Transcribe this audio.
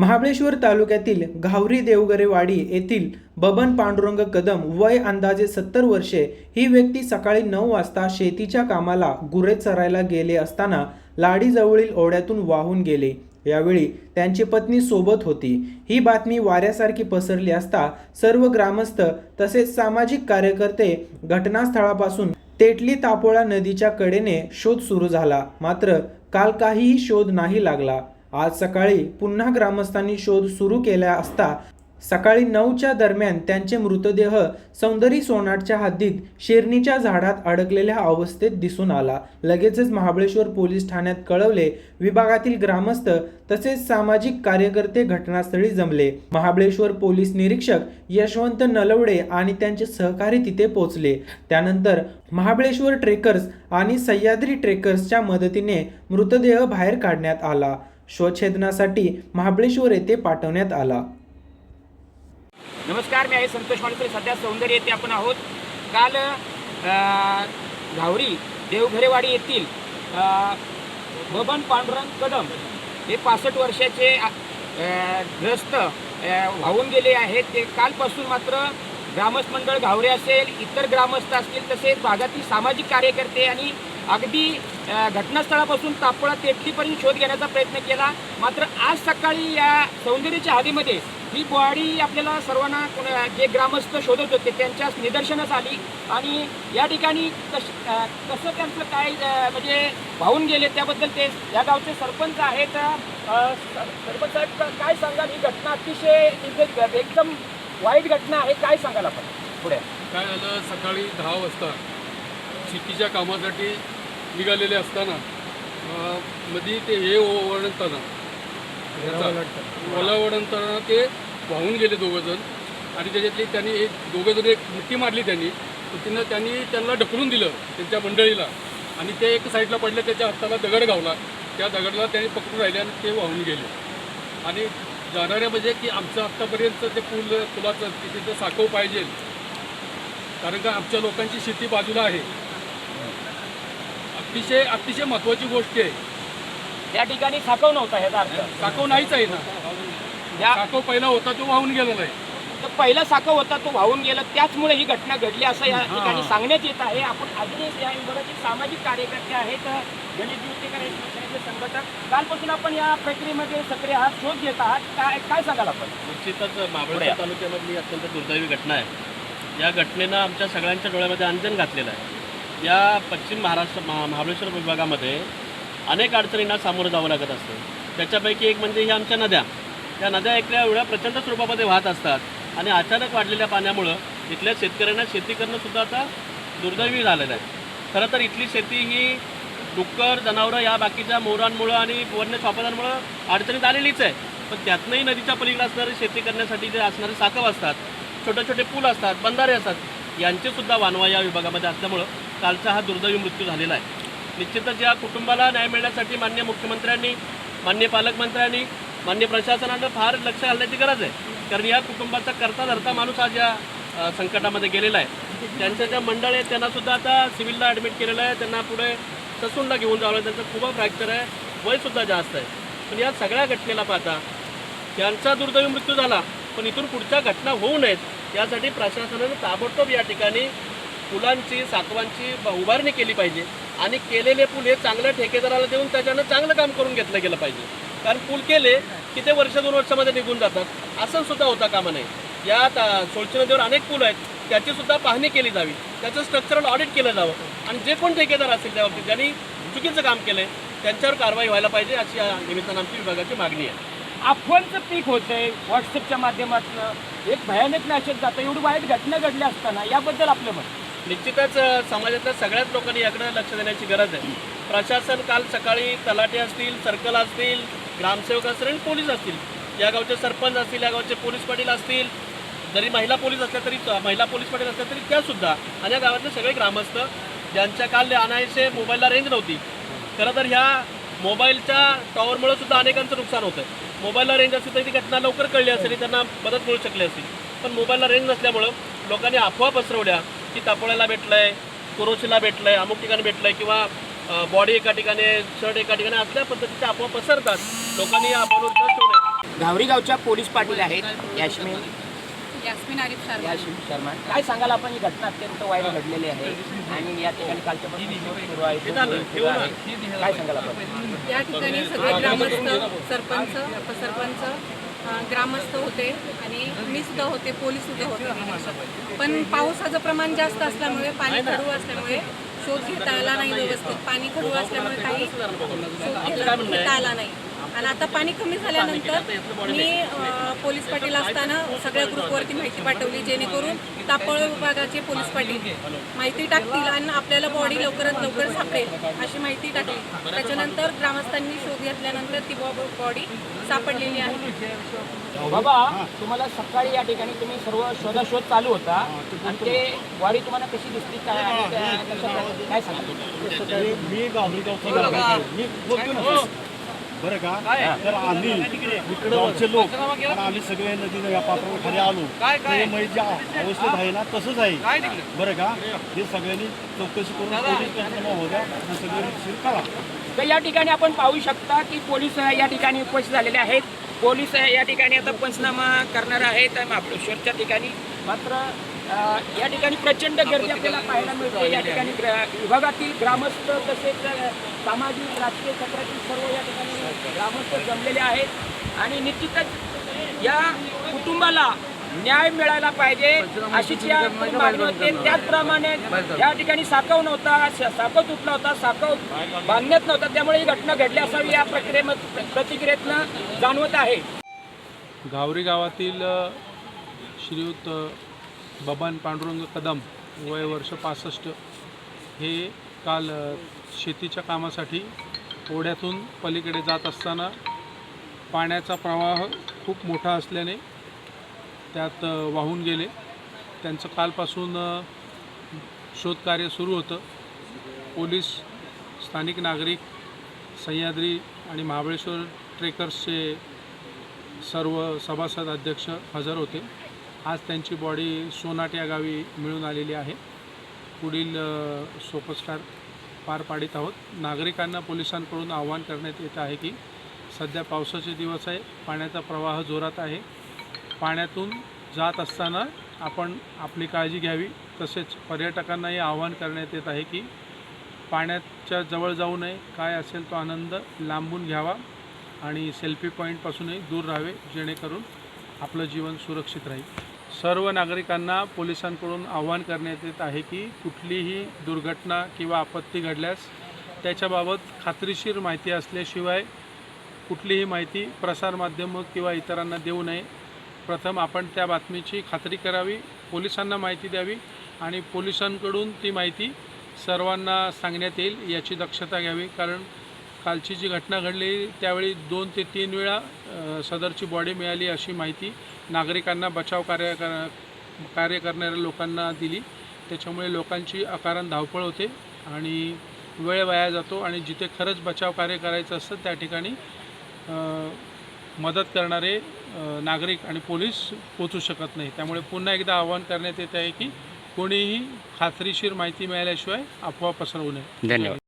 महाबळेश्वर तालुक्यातील घावरी देवगरेवाडी येथील बबन पांडुरंग कदम वय अंदाजे सत्तर वर्षे ही व्यक्ती सकाळी नऊ वाजता शेतीच्या कामाला गुरे चरायला गेले असताना लाडीजवळील ओढ्यातून वाहून गेले. यावेळी त्यांची पत्नी सोबत होती. ही बातमी वाऱ्यासारखी पसरली असता सर्व ग्रामस्थ तसेच सामाजिक कार्यकर्ते घटनास्थळापासून तेटली तापोळा नदीच्या कडेने शोध सुरू झाला. मात्र काल काहीही शोध नाही लागला. आज सकाळी पुन्हा ग्रामस्थांनी शोध सुरू केला असता सकाळी नऊच्या दरम्यान त्यांचे मृतदेह सौंदर्य सोनाटच्या हद्दीत शेरणीच्या झाडात अडकलेल्या अवस्थेत दिसून आला. लगेचच महाबळेश्वर पोलीस ठाण्यात कळवले विभागातील ग्रामस्थ तसेच सामाजिक कार्यकर्ते घटनास्थळी जमले. महाबळेश्वर पोलीस निरीक्षक यशवंत नलवडे आणि त्यांचे सहकारी तिथे पोहोचले. त्यानंतर महाबळेश्वर ट्रेकर्स आणि सह्याद्री ट्रेकर्सच्या मदतीने मृतदेह बाहेर काढण्यात आला. शवछेदनासाठी महाबळेश्वर येथे पाठवण्यात आला. नमस्कार मी आहे संतोष माणकर सध्या सौंदर्य येथे आपण आहोत. काल घावरी देवघरेवाडी येथील बबन पांडुरंग कदम हे पासष्ट वर्षाचे ग्रस्त वाहून गेले आहेत. ते कालपासून मात्र ग्रामस्थ मंडळ घावरे असेल इतर ग्रामस्थ असतील तसेच भागातील सामाजिक कार्यकर्ते आणि अगदी घटनास्थळापासून तापोळा तेटलीपर्यंत शोध घेण्याचा प्रयत्न केला. मात्र आज सकाळी या सौंदर्याच्या हादीमध्ये ही बॉडी आपल्याला सर्वांना कोण- जे ग्रामस्थ शोधत होते त्यांच्या निदर्शनास आली आणि या ठिकाणी कश कसं त्यांचं काय म्हणजे वाहून गेले त्याबद्दल ते या गावचे सरपंच आहेत सरपंच साहेब काय सांगाल? ही घटना अतिशय एकदम वाईट घटना आहे. काय सांगाल आपण पुढे? काय झालं? सकाळी दहा वाजता शेतीच्या कामासाठी निघालेले असताना मध्ये ते हे ओढताना ओला ओढताना ते वाहून गेले दोघंजण. आणि त्याच्यातली त्यांनी एक दोघंजण एक मुठी मारली त्यांनी. तर तिनं त्यांनी त्यांना ढकलून दिलं त्यांच्या मंडळीला. आणि ते एक साईडला पडले त्याच्या हाताला दगड गावला त्या दगडाला त्यांनी पकडून राहिले आणि ते वाहून गेले. आणि जाणाऱ्या म्हणजे की आमचं आत्तापर्यंत ते पूल पुलाचं तिथे साखव पाहिजे. कारण का आमच्या लोकांची शेती बाजूला आहे. अतिशय अतिशय महत्वाची गोष्ट आहे. या ठिकाणी साकव नव्हता ह्याचा अर्थ. साखव नाहीच आहे ना. या साखव पहिला होता तो वाहून गेलेला आहे. तर पहिला साखव होता तो वाहून गेला. त्याचमुळे ही घटना घडली असं या ठिकाणी सांगण्यात येत आहे. आपण अजूनही या विभागाचे सामाजिक कार्यकर्ते आहेत आहेत, शिवसेनेचे संघटक कालपासून आपण या प्रक्रियेमध्ये सक्रिय आहात शोध घेत आहात. काय काय सांगाल आपण? निश्चितच पुढे या. महाबळेश्वर तालुक्यामधली अत्यंत दुर्दैवी घटना आहे. या घटनेनं आमच्या सगळ्यांच्या डोळ्यामध्ये अंजन घातलेलं आहे. या पश्चिम महाराष्ट्र महा महाबळेश्वर विभागामध्ये अनेक अडचणींना सामोरं जावं लागत असतं. त्याच्यापैकी एक म्हणजे ह्या आमच्या नद्या. त्या नद्या एकल्या एवढ्या प्रचंड स्वरूपामध्ये वाहत असतात आणि अचानक वाढलेल्या पाण्यामुळं इथल्या शेतकऱ्यांना शेती करणंसुद्धा आता दुर्दैवी झालेलं आहे. खरं तर इथली शेती ही डुक्कर जनावरं या बाकीच्या मोरांमुळं आणि वन्य स्वापदांमुळं अडचणीत आलेलीच आहे. पण त्यातनंही नदीच्या पलीकडे असणारी शेती करण्यासाठी जे असणारे साकव असतात छोटे छोटे पूल असतात बंधारे असतात यांचेसुद्धा वानवा या विभागामध्ये असल्यामुळं कालचा हा दुर्दैवी मृत्यू झालेला आहे. निश्चितच या कुटुंबाला न्याय मिळण्यासाठी मान्य मुख्यमंत्र्यांनी मान्य पालकमंत्र्यांनी मान्य प्रशासनानं फार लक्ष घालण्याची गरज आहे. कारण या कुटुंबाचा करता धरता माणूस आज या संकटामध्ये गेलेला आहे. त्यांच्या ज्या मंडळ आहेत त्यांना सुद्धा आता सिव्हिलला ॲडमिट केलेलं आहे. त्यांना पुढे ससूनला घेऊन जावं आहे त्यांचं खूप फ्रॅक्चर आहे. वयसुद्धा जास्त आहे. पण या सगळ्या घटनेला पाहता त्यांचा दुर्दैवी मृत्यू झाला पण इथून पुढच्या घटना होऊ नयेत यासाठी प्रशासनानं ताबडतोब या ठिकाणी पुलांची सातवांची उभारणी केली पाहिजे. आणि केलेले पूल हे चांगल्या ठेकेदाराला देऊन त्याच्यानं चांगलं काम करून घेतलं गेलं पाहिजे. कारण पूल केले की ते वर्ष दोन वर्षामध्ये निघून जातात. असं सुद्धा होता कामा नाही या ता सोळची नदीवर अनेक पूल आहेत. त्याची सुद्धा पाहणी केली जावी. त्याचं स्ट्रक्चरल ऑडिट केलं जावं. आणि जे कोण ठेकेदार असतील त्या बाबतीत ज्यांनी चुकीचं काम केलं आहे त्यांच्यावर कारवाई व्हायला पाहिजे अशी या निमित्तानं आमची विभागाची मागणी आहे. अफवांचं पीक होतंय. व्हॉट्सअपच्या माध्यमातून एक भयानक नाशक जातं एवढी वाईट घटना घडल्या असताना याबद्दल आपलं मत? निश्चितच समाजातल्या सगळ्याच लोकांनी याकडे लक्ष देण्याची गरज आहे. प्रशासन काल सकाळी तलाटे असतील सर्कल असतील ग्रामसेवक असतील आणि पोलीस असतील. या गावचे सरपंच असतील या गावचे पोलीस पाटील असतील जरी महिला पोलीस असल्या तरी महिला पोलीस पाटील असल्या तरी त्यासुद्धा आणि या गावातले सगळे ग्रामस्थ ज्यांच्या काल अनायसे मोबाईलला रेंज नव्हती. खरं तर ह्या मोबाईलच्या टॉवरमुळे सुद्धा अनेकांचं नुकसान होतं मोबाईलला रेंज असली तरी ती घटना लवकर कळली असेल त्यांना मदत मिळू शकली असेल. पण मोबाईलला रेंज नसल्यामुळं लोकांनी अफवा पसरवल्या की तापोळ्याला भेटलंय कुरोशीला भेटलंय अमुक ठिकाणी भेटलंय किंवा बॉडी एका ठिकाणी शर्ट एका ठिकाणी असल्या पद्धतीच्या अफवा पसरतात. लोकांनी नये घावरी गावच्या पोलीस पाटील आहेत याश्मी यास्मिन आरिफ शर्मा. याश्मी शर्मा. काय सांगाल आपण? ही घटना अत्यंत वाईट घडलेली आहे आणि या ठिकाणी कालच्यापासून शोध सुरू आहे शोध सुरू आहे. काय सांगाल आपण? या ठिकाणी सगळे ग्रामस्थ सरपंच उपसरपंच ग्रामस्थ होते आणि मी सुद्धा होते पोलीस सुद्धा होते. पण पावसाचं प्रमाण जास्त असल्यामुळे पाणी खडू असल्यामुळे शोध घेता आला नाही व्यवस्थित. पाणी खडू असल्यामुळे काही शोध घेता आला नाही. आणि आता पाणी कमी झाल्यानंतर मी पोलीस पाटील असताना सगळ्या ग्रुपवरती माहिती पाठवली जेणेकरून तापळ विभागाचे पोलीस पाटील माहिती टाकतील आणि आपल्याला बॉडी लवकरात लवकर सापडेल अशी माहिती टाकली. त्याच्यानंतर ग्रामस्थांनी शोध घेतल्यानंतर ती बॉडी सापडलेली आहे. बाबा तुम्हाला सकाळी या ठिकाणी तुम्ही सर्व शोधाशोध चालू होता. आणि ते वारी तुम्हाला कशी दिसली? काय काय सांगा मी मी बोलतो ना बरं का? तर आम्ही गावचे लोक आम्ही सगळे नदीनं या पात्रावर खाली आलो. ते मै ज्या अवस्थेत आहे ना तसंच आहे. बरं का? हे सगळ्यांनी चौकशी करून पोलीस पंचनामा होऊ द्या आणि सगळे नीटशीर करा तर या ठिकाणी आपण पाहू शकता की पोलीस या ठिकाणी उपस्थित झालेले आहेत. पोलीस या ठिकाणी आता पंचनामा करणार आहेत महाबळेश्वरच्या ठिकाणी. मात्र या ठिकाणी प्रचंड गर्दी आपल्याला पाहायला मिळते. या ठिकाणी विभागातील ग्रामस्थ तसेच सामाजिक राजकीय क्षेत्रातील सर्व या ठिकाणी ग्रामस्थ जमलेले आहेत. आणि निश्चितच या कुटुंबाला न्याय मिळायला पाहिजे अशीच या मागणी होते त्याचप्रमाणे या ठिकाणी साकव नव्हता स- साकव तुटला होता साकव बांधण्यात नव्हता. त्यामुळे ही घटना घडली असावी या प्रक्रिये प्रतिक्रियेतनं जाणवत आहे. गावरी गावातील श्रीयुत बबन पांडुरंग कदम वय वर्ष पासष्ट हे काल शेतीच्या कामासाठी ओढ्यातून पलीकडे जात असताना पाण्याचा प्रवाह खूप मोठा असल्याने त्यात वाहून गेले. त्यांचं कालपासून शोधकार्य सुरू होतं. पोलीस स्थानिक नागरिक सह्याद्री आणि महाबळेश्वर ट्रेकर्सचे सर्व सभासद अध्यक्ष हजर होते. आज त्यांची बॉडी सोनाट या गावी मिळून आलेली आहे. पुढील सोपस्कार पार पाडित आहोत. नागरिकांना पोलिसांकडून आवाहन करण्यात येत आहे की सध्या पावसाचे दिवस आहे पाण्याचा प्रवाह जोरात आहे. पाण्यातून जात असताना आपण आपली काळजी घ्यावी. तसेच पर्यटकांनाही आवाहन करण्यात येत आहे की पाण्याच्या जवळ जाऊ नये. काय असेल तो आनंद लांबून घ्यावा आणि सेल्फी पॉईंटपासूनही दूर राहावे जेणेकरून आपलं जीवन सुरक्षित राहील. सर्व नागरिकांना पोलिसांकडून आवाहन करण्यात येत आहे की कुठलीही दुर्घटना किंवा आपत्ती घडल्यास त्याच्याबाबत खात्रीशीर माहिती असल्याशिवाय कुठलीही माहिती प्रसारमाध्यमं किंवा इतरांना देऊ नये. प्रथम आपण त्या बातमीची खात्री करावी पोलिसांना माहिती द्यावी आणि पोलिसांकडून ती माहिती सर्वांना सांगण्यात येईल याची दक्षता घ्यावी. कारण कालची जी घटना घडली त्यावेळी दोन ते तीन वेळा सदरची बॉडी मिळाली अशी माहिती नागरिकांना बचाव कार्य कर कार्य करणाऱ्या लोकांना दिली. त्याच्यामुळे लोकांची अकारण धावपळ होते आणि वेळ वाया जातो आणि जिथे खरंच बचाव कार्य करायचं असतं त्या ठिकाणी मदत करणारे नागरिक आणि पोलीस पोचू शकत नाही. त्यामुळे पुन्हा एकदा आवाहन करण्यात येत आहे की कोणीही खात्रीशीर माहिती मिळाल्याशिवाय अफवा पसरवू नये. धन्यवाद.